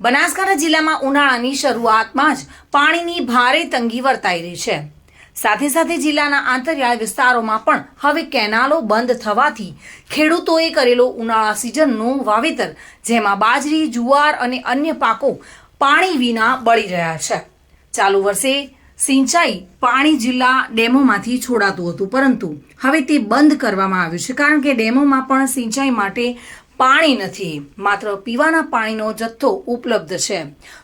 બનાસકાંઠા જિલ્લામાં ઉનાળાની શરૂઆતમાં જ પાણીની ભારે તંગી વર્તાઈ રહી છે. સાથે સાથે જિલ્લાના આંતરિયાળ વિસ્તારોમાં પણ હવે કેનાલો બંધ થવાથી ખેડૂતોએ કરેલો ઉનાળા સિઝનનું વાવેતર, જેમાં બાજરી, જુવાર અને અન્ય પાકો પાણી વિના બળી રહ્યા છે. ચાલુ વર્ષે સિંચાઈ પાણી જિલ્લા ડેમોમાંથી છોડાતું હતું, પરંતુ હવે તે બંધ કરવામાં આવ્યું છે, કારણ કે ડેમોમાં પણ સિંચાઈ માટે પાણી નથી, માત્ર પીવાના પાણીનો જથ્થો ઉપલબ્ધ છે.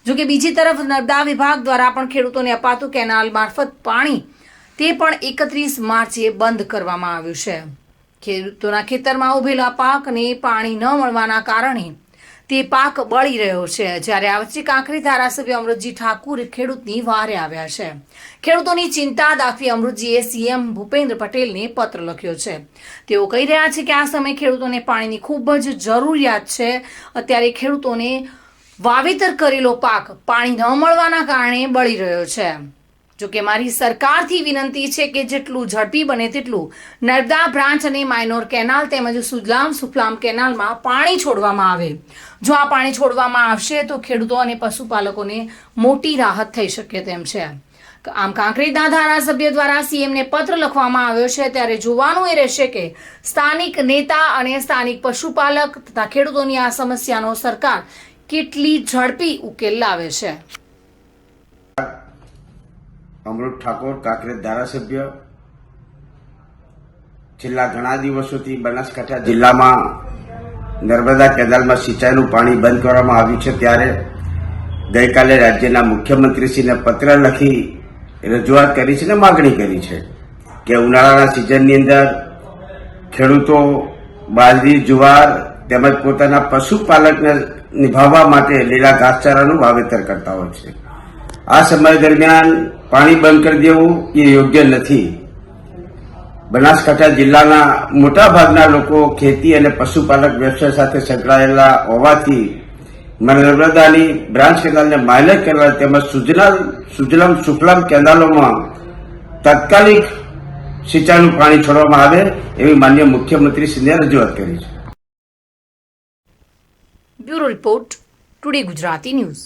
જોકે બીજી તરફ નર્મદા વિભાગ દ્વારા પણ ખેડૂતોને અપાતું કેનાલ મારફત પાણી તે પણ એકત્રીસ માર્ચે બંધ કરવામાં આવ્યું છે. ખેડૂતોના ખેતરમાં ઉભેલા પાકને પાણી ન મળવાના કારણે તે પાક બળી રહ્યો છે. જ્યારે આ વચ્ચે કાંકરી ધારાસભ્ય અમૃતજી ઠાકુર ખેડૂતની વારે આવ્યા છે. ખેડૂતોની ચિંતા દાખવી અમૃતજીએ સીએમ ભૂપેન્દ્ર પટેલને પત્ર લખ્યો છે. તેઓ કહી રહ્યા છે કે આ સમયે ખેડૂતોને પાણીની ખૂબ જ જરૂરિયાત છે. અત્યારે ખેડૂતોને વાવેતર કરેલો પાક પાણી ન મળવાના કારણે બળી રહ્યો છે. જોકે મારી સરકારથી વિનંતી છે કે જેટલું ઝડપી બને તેટલું નર્મદા બ્રાન્ચ અને માઇનોર કેનાલ તેમજ સુજલામ સુફલામ કેનાલમાં પાણી છોડવામાં આવે. જો આ પાણી છોડવામાં આવશે તો ખેડૂતો અને પશુપાલકોને મોટી રાહત થઈ શકે તેમ છે. આમ કાંકરેજના ધારાસભ્ય દ્વારા સીએમને પત્ર લખવામાં આવ્યો છે. ત્યારે જોવાનું એ રહેશે કે સ્થાનિક નેતા અને સ્થાનિક પશુપાલક તથા ખેડૂતોની આ સમસ્યાનો સરકાર કેટલી ઝડપી ઉકેલ લાવે છે. અમૃત ઠાકોર કાંકરેજ ધારાસભ્ય. છેલ્લા ઘણા દિવસોથી બનાસકાંઠા જિલ્લામાં નર્મદા કેનાલમાં સિંચાઈનું પાણી બંધ કરવામાં આવ્યું છે ત્યારે ગઈકાલે રાજ્યના મુખ્યમંત્રીશ્રીને પત્ર લખી રજૂઆત કરી છે અને માગણી કરી છે કે ઉનાળાના સિઝનની અંદર ખેડૂતો, બાજરી, જુવાર તેમજ પોતાના પશુપાલકને નિભાવવા માટે લીલા ઘાસચારાનું વાવેતર કરતા હોય છે. આ સમય દરમિયાન પાણી બંધ કરી દેવું એ યોગ્ય નથી. બનાસકાંઠા જિલ્લાના મોટાભાગના લોકો ખેતી અને પશુપાલક વ્યવસાય સાથે સંકળાયેલા હોવાથી નર્મદાની બ્રાન્ચ કેનાલને માઇલેજ કેનાલ તેમજ સુજલામ સુજલામ, સુફલામ કેનાલોમાં તાત્કાલિક સિંચાઈનું પાણી છોડવામાં આવે એવી માન્ય મુખ્યમંત્રી શ્રીને રજૂઆત કરી છે. Bureau report today Gujarati news.